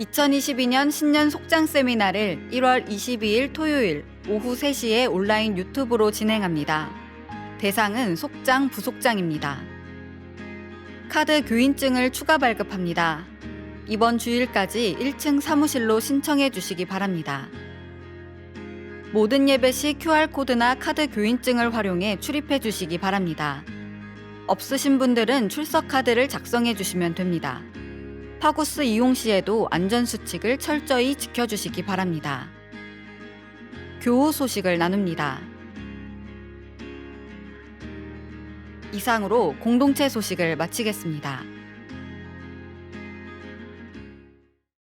2022년 신년 속장 세미나를 1월 22일 토요일 오후 3시에 온라인 유튜브로 진행합니다. 대상은 속장, 부속장입니다. 카드 교인증을 추가 발급합니다. 이번 주일까지 1층 사무실로 신청해 주시기 바랍니다. 모든 예배 시 QR코드나 카드 교인증을 활용해 출입해 주시기 바랍니다. 없으신 분들은 출석 카드를 작성해 주시면 됩니다. 파고스 이용 시에도 안전수칙을 철저히 지켜주시기 바랍니다. 교우 소식을 나눕니다. 이상으로 공동체 소식을 마치겠습니다.